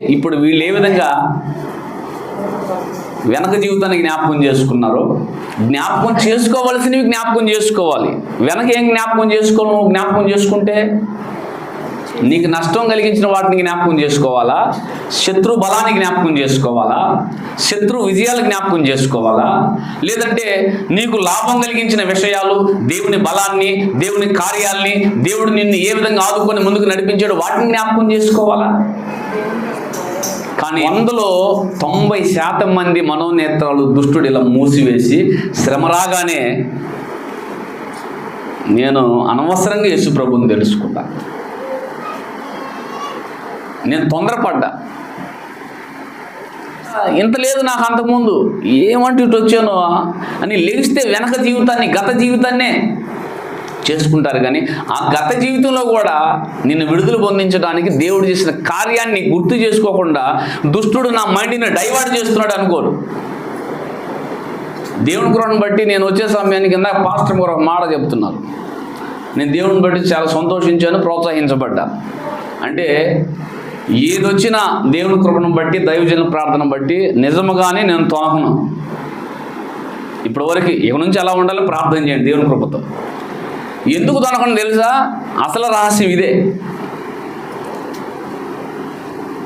ఇప్పుడు వీళ్ళు ఏ విధంగా వెనక జీవితాన్ని జ్ఞాపకం చేసుకున్నారు జ్ఞాపకం చేసుకోవలసినవి జ్ఞాపకం చేసుకోవాలి. వెనక ఏం జ్ఞాపకం చేసుకోవాలి? జ్ఞాపకం చేసుకుంటే నీకు నష్టం కలిగించిన వాటిని జ్ఞాపకం చేసుకోవాలా? శత్రు బలాన్ని జ్ఞాపకం చేసుకోవాలా? శత్రు విజయాలు జ్ఞాపకం చేసుకోవాలా? లేదంటే నీకు లాభం కలిగించిన విషయాలు దేవుని బలాన్ని దేవుని కార్యాల్ని దేవుడు నిన్ను ఏ విధంగా ఆదుకొని ముందుకు నడిపించాడు వాటిని జ్ఞాపకం చేసుకోవాలా? కానీ అందులో తొంభై శాతం మంది మనోనేత్రాలు దుష్టుడు ఇలా మూసివేసి శ్రమ రాగానే నేను అనవసరంగా యేసు ప్రభుని తెలుసుకున్నా. నేను తొందరపడ్డా. ఇంత లేదు నాకు అంతకుముందు. ఏమంటూ ఇటు వచ్చాను అని లేస్తే వెనక జీవితాన్ని గత జీవితాన్నే చేసుకుంటారు కానీ ఆ గత జీవితంలో కూడా నిన్ను విడుదల పొందించడానికి దేవుడు చేసిన కార్యాన్ని గుర్తు చేసుకోకుండా దుష్టుడు నా మైండ్ని డైవర్ట్ చేస్తున్నాడు అనుకోరు. దేవుని కృపను బట్టి నేను వచ్చే సమయానికి కింద పాస్టర్ గారు ఒక మాట చెప్తున్నారు. నేను దేవుని బట్టి చాలా సంతోషించాను ప్రోత్సహించబడ్డా. అంటే ఏదొచ్చినా దేవుని కృపను బట్టి దైవజన ప్రార్థన బట్టి నిజముగానే నేను తోహను. ఇప్పటివరకు ఇక నుంచి ఎలా ఉండాలో ప్రార్థన చేయండి దేవుని కృపతో. ఎందుకు తొనకుండా తెలుసా? అసలు రహస్యం ఇదే.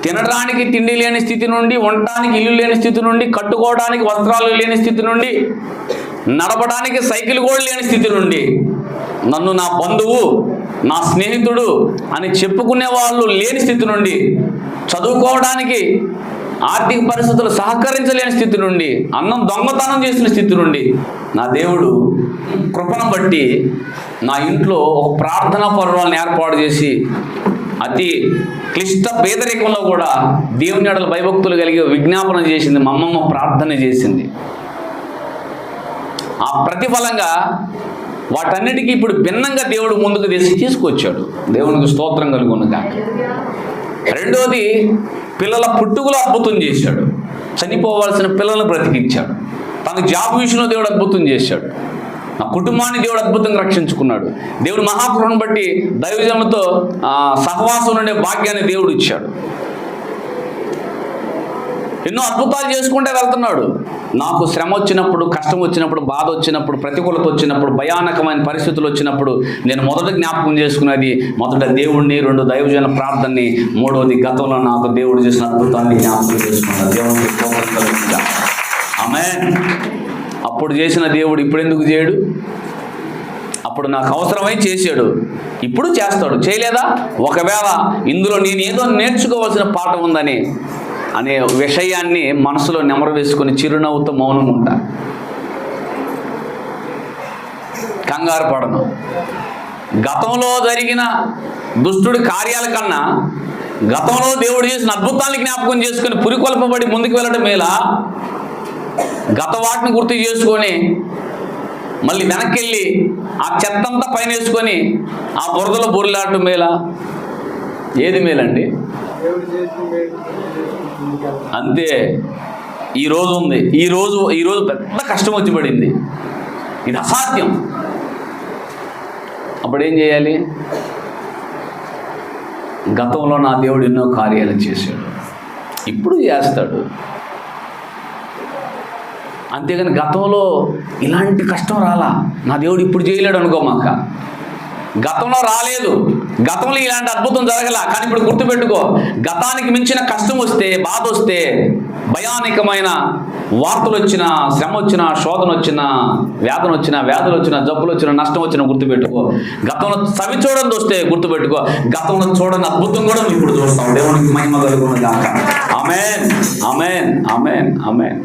తినడానికి తిండి లేని స్థితి నుండి ఉండటానికి ఇల్లు లేని స్థితి నుండి కట్టుకోవడానికి వస్త్రాలు లేని స్థితి నుండి నడపడానికి సైకిల్ కూడా లేని స్థితి నుండి నన్ను నా బంధువు నా స్నేహితుడు అని చెప్పుకునే వాళ్ళు లేని స్థితి నుండి చదువుకోవడానికి ఆర్థిక పరిస్థితులు సహకరించలేని స్థితి నుండి అన్నం దొంగతనం చేసిన స్థితి నుండి నా దేవుడు కృపను బట్టి నా ఇంట్లో ఒక ప్రార్థనా పర్వాలను ఏర్పాటు చేసి అతి క్లిష్ట పేదరికంలో కూడా దేవుని అడలు భయభక్తులు కలిగి విజ్ఞాపన చేసింది మా అమ్మమ్మ ప్రార్థన చేసింది. ఆ ప్రతిఫలంగా వాటన్నిటికీ ఇప్పుడు భిన్నంగా దేవుడు ముందుకు తీసి తీసుకొచ్చాడు. దేవునికి స్తోత్రం కలుగును కాక రెండోది పిల్లల పుట్టుకలో అద్భుతం చేశాడు. చనిపోవాల్సిన పిల్లలను బ్రతికించాడు. తనకు జాబ్ విషయంలో దేవుడు అద్భుతం చేశాడు. నా కుటుంబాన్ని దేవుడు అద్భుతంగా రక్షించుకున్నాడు. దేవుడు మహాకృపను బట్టి దైవజనులతో ఆ, సహవాసం ఉండే భాగ్యాన్ని దేవుడు ఇచ్చాడు. ఎన్నో అద్భుతాలు చేసుకుంటే వెళ్తున్నాడు. నాకు శ్రమ వచ్చినప్పుడు కష్టం వచ్చినప్పుడు బాధ వచ్చినప్పుడు ప్రతికూలత వచ్చినప్పుడు భయానకమైన పరిస్థితులు వచ్చినప్పుడు నేను మొదట జ్ఞాపకం చేసుకున్నది మొదట దేవుణ్ణి రెండు దైవజన ప్రార్థనని మూడవది గతంలో నాకు దేవుడు చేసిన అద్భుతాన్ని జ్ఞాపకం చేసుకున్నాను దేవుడికి ఆమె అప్పుడు చేసిన దేవుడు ఇప్పుడు ఎందుకు చేయడు? అప్పుడు నాకు అవసరమై చేశాడు. ఇప్పుడు చేస్తాడు. చేయలేదా? ఒకవేళ ఇందులో నేను ఏదో నేర్చుకోవాల్సిన పాఠం ఉందని అనే విషయాన్ని మనసులో నెమరు వేసుకొని చిరునవ్వుతో మౌనం ఉంటా. కంగారు పడను. గతంలో జరిగిన దుష్టుడి కార్యాల కన్నా గతంలో దేవుడు చేసిన అద్భుతాన్ని జ్ఞాపకం చేసుకుని పురికొల్పబడి ముందుకు వెళ్ళడం మేలా గత వాటిని గుర్తు చేసుకొని మళ్ళీ వెనక్కి వెళ్ళి ఆ చెత్తంతా పైన వేసుకొని ఆ బురదలో బొరిలాడటం మేలా. ఏది మేలండి? అంతే. ఈ రోజు ఉంది. ఈ రోజు ఈ రోజు పెద్ద కష్టం వచ్చి పడింది. ఇది అసాధ్యం. అప్పుడు ఏం చేయాలి? గతంలో నా దేవుడు ఎన్నో కార్యాలు చేశాడు. ఇప్పుడు చేస్తాడు. అంతేగాని గతంలో ఇలాంటి కష్టం రాలా. నా దేవుడు ఇప్పుడు చేయలేడు అనుకోమాక. గతంలో రాలేదు. గతంలో ఇలాంటి అద్భుతం జరగల. కానీ ఇప్పుడు గుర్తుపెట్టుకో గతానికి మించిన కష్టం వస్తే బాధ వస్తే భయానికమైన వార్తలు వచ్చిన శ్రమ వచ్చిన శోధన వచ్చిన వేదన వచ్చిన వ్యాధులు వచ్చిన జబ్బులు వచ్చిన నష్టం వచ్చిన గుర్తుపెట్టుకో. గతంలో చవి చూడని చూస్తే గుర్తుపెట్టుకో. గతంలో చూడని అద్భుతం కూడా ఇప్పుడు చూస్తాం దేవునికి మహిమ కలుగుతుంది గాక ఆమెన్. ఆమెన్. ఆమెన్.